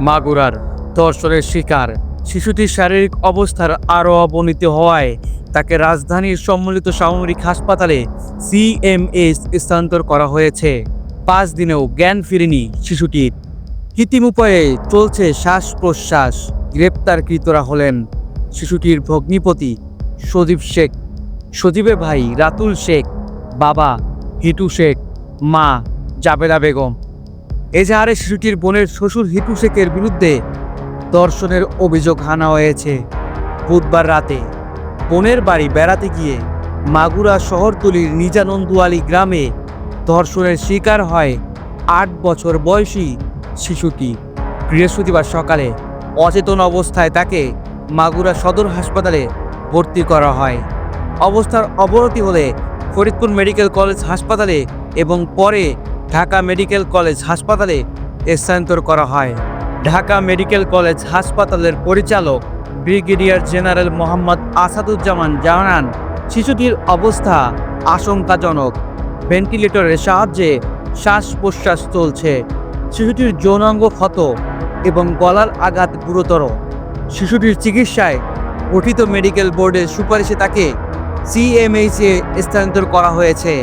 মাগুরার ধর্ষণের শিকার। শিশুটির শারীরিক অবস্থার আরও অবনতি হওয়ায় তাকে রাজধানীর সম্মিলিত সামরিক হাসপাতালে সিএমএস স্থানান্তর করা হয়েছে। পাঁচ দিনেও জ্ঞান ফিরেনি শিশুটির। কৃত্রিমোপায়ে চলছে শ্বাস প্রশ্বাস গ্রেপ্তারকৃতরা হলেন শিশুটির ভগ্নিপতি সজীব শেখ। সজীবের ভাই রাতুল শেখ, বাবা হিটু শেখ, মা জাবেদা বেগম। এজাহারে শিশুটির বোনের শ্বশুর হিটু শেখের বিরুদ্ধে ধর্ষণের অভিযোগ হানা হয়েছে। বুধবার রাতে বোনের বাড়ি বেড়াতে গিয়ে মাগুরা শহরতলির নিজানন্দুয়ালি গ্রামে ধর্ষণের শিকার হয় আট বছর বয়সী শিশুটি। বৃহস্পতিবার সকালে অচেতন অবস্থায় তাকে মাগুরা সদর হাসপাতালে ভর্তি করা হয়। অবস্থার অবনতি হলে ফরিদপুর মেডিকেল কলেজ হাসপাতালে এবং পরে ঢাকা মেডিকেল কলেজ হাসপাতালে স্থানান্তর করা হয়। ঢাকা মেডিকেল কলেজ হাসপাতালের পরিচালক ব্রিগেডিয়ার জেনারেল মোহাম্মদ আসাদুজ্জামান জানান, শিশুটির অবস্থা আশঙ্কাজনক। ভেন্টিলেটরের সাহায্যে শ্বাস প্রশ্বাস চলছে। শিশুটির যৌনাঙ্গ ক্ষত এবং গলার আঘাত গুরুতর। শিশুটির চিকিৎসায় গঠিত মেডিকেল বোর্ডের সুপারিশে তাকে সিএমএইচে স্থানান্তর করা হয়েছে।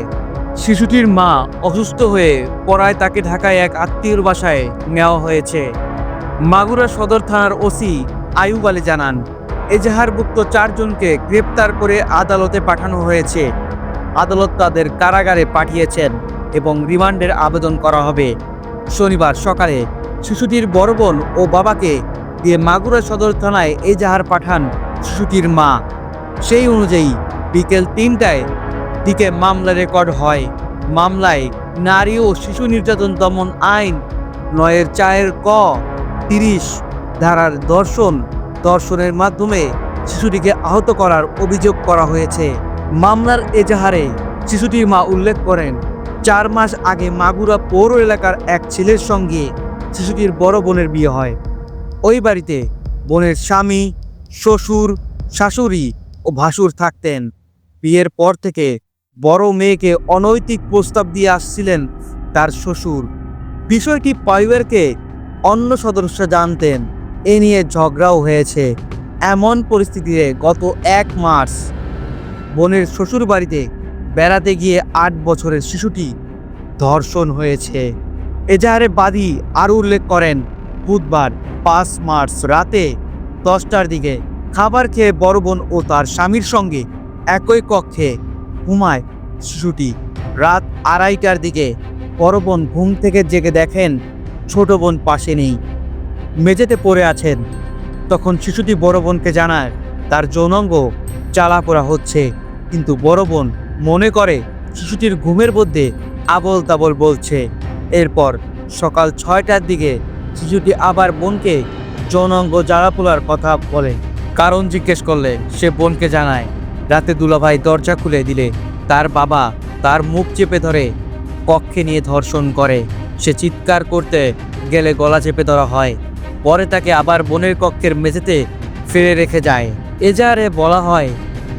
শিশুটির মা অসুস্থ হয়ে পড়ায় তাকে ঢাকায় এক আত্মীয়র বাসায় নেওয়া হয়েছে। মাগুরা সদর থানার ওসি আয়ুব আলী জানান, এজাহারভুক্ত চারজনকে গ্রেপ্তার করে আদালতে পাঠানো হয়েছে। আদালত তাদের কারাগারে পাঠিয়েছেন এবং রিমান্ডের আবেদন করা হবে। শনিবার সকালে শিশুটির বড় বোন ও বাবাকে দিয়ে মাগুরা সদর থানায় এজাহার পাঠান শিশুটির মা। সেই অনুযায়ী বিকেল তিনটায় দিকে মামলা রেকর্ড হয়। মামলায় নারী ও শিশু নির্যাতন দমন আইন নয়ের চায়ের ক, তিরিশ ধারার দর্শন, দর্শনের মাধ্যমে শিশুটিকে আহত করার অভিযোগ করা হয়েছে। মামলার এজাহারে শিশুটির মা উল্লেখ করেন, চার মাস আগে মাগুরা পৌর এলাকার এক ছেলের সঙ্গে শিশুটির বড় বোনের বিয়ে হয়। ওই বাড়িতে বোনের স্বামী, শ্বশুর, শাশুড়ি ও ভাসুর থাকতেন। বিয়ের পর থেকে বড় মেয়েকে অনৈতিক প্রস্তাব দিয়ে আসছিলেন তার শ্বশুর। বিষয়টি পরিবারকে অন্য সদস্য জানতেন। এ নিয়ে ঝগড়াও হয়েছে। এমন পরিস্থিতিতে গত এক মার্চ বোনের শ্বশুর বাড়িতে বেড়াতে গিয়ে আট বছরের শিশুটি ধর্ষণ হয়েছে। এজাহারে বাদী আরও উল্লেখ করেন, বুধবার পাঁচ মার্চ রাতে দশটার দিকে খাবার খেয়ে বড় বোন ও তার স্বামীর সঙ্গে একই কক্ষে ঘুমায়। শিশুটি রাত আড়াইটার দিকে। বড় বোন ঘুম থেকে জেগে দেখেন, ছোট বোন পাশে নেই। মেঝেতে পড়ে আছেন। তখন শিশুটি বড় বোনকে জানায়, তার যৌনাঙ্গ চালাপোড়া হচ্ছে। কিন্তু বড় বোন মনে করে শিশুটির ঘুমের মধ্যে আবল তাবল বলছে। এরপর সকাল ছয়টার দিকে শিশুটি আবার বোনকে যৌনাঙ্গ জ্বালাপোলার কথা বলে। কারণ জিজ্ঞেস করলে সে বোনকে জানায় রাতে দুলাভাই দরজা খুলে দিলে। তার বাবা তার মুখ চেপে ধরে, কক্ষে নিয়ে ধর্ষণ করে। সে চিৎকার করতে গেলে গলা চেপে ধরা হয়। পরে তাকে আবার বোনের কক্ষের মেঝেতে ফেলে রেখে যায়। এজাহারে বলা হয়।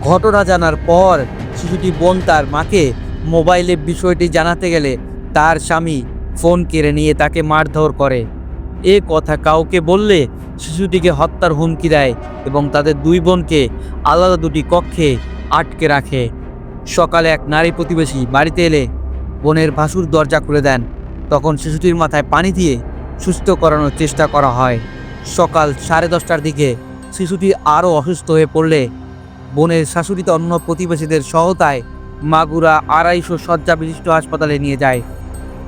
ঘটনা জানার পর শিশুটি বোন তার মাকে মোবাইলে বিষয়টি জানাতে গেলে তার স্বামী ফোন কেড়ে নিয়ে তাকে মারধর করে। এ কথা কাউকে বললে শিশুটিকে হত্যার হুমকি দেয় এবং তাদের দুই বোনকে আলাদা দুটি কক্ষে আটকে রাখে। সকালে এক নারী প্রতিবেশী বাড়িতে এলে বোনের ভাসুর দরজা খুলে দেন। তখন শিশুটির মাথায় পানি দিয়ে সুস্থ করানোর চেষ্টা করা হয়। সকাল সাড়ে দশটার দিকে শিশুটি আরও অসুস্থ হয়ে পড়লে বোনের শাশুড়িতে অন্য প্রতিবেশীদের সহতায় মাগুরা আড়াইশো শয্যা বিশিষ্ট হাসপাতালে নিয়ে যায়।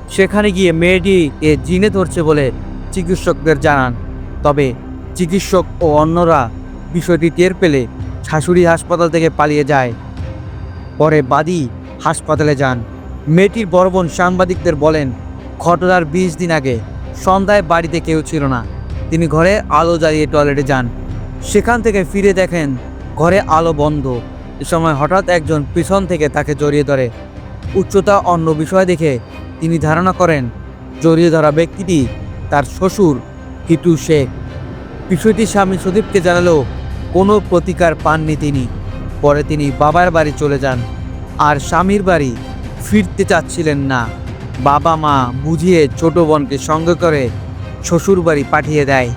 সেখানে গিয়ে মেয়েটি এ জিনে ধরছে বলে চিকিৎসকদের জানান, তবে চিকিৎসক ও অন্যরা বিষয়টি টের পেলে শাশুড়ি হাসপাতাল থেকে পালিয়ে যায়। পরে বাদী হাসপাতালে যান। মেয়েটির বড় বোন সাংবাদিকদের বলেন, ঘটনার বিশ দিন আগে সন্ধ্যায় বাড়িতে কেউ ছিল না। তিনি ঘরে আলো জ্বালিয়ে টয়লেটে যান। সেখান থেকে ফিরে দেখেন ঘরে আলো বন্ধ। এ সময় হঠাৎ একজন পিছন থেকে তাকে জড়িয়ে ধরে। উচ্চতা অন্য বিষয় দেখে তিনি ধারণা করেন, জড়িয়ে ধরা ব্যক্তিটি তার শ্বশুর হিটু শেখ। বিষয়টি স্বামী সুদীপকে জানালেও কোনো প্রতিকার পাননি তিনি। পরে তিনি বাবার বাড়ি চলে যান। আর স্বামীর বাড়ি ফিরতে চাচ্ছিলেন না। বাবা মা বুঝিয়ে ছোট বোনকে সঙ্গে করে শ্বশুর বাড়ি পাঠিয়ে দেয়।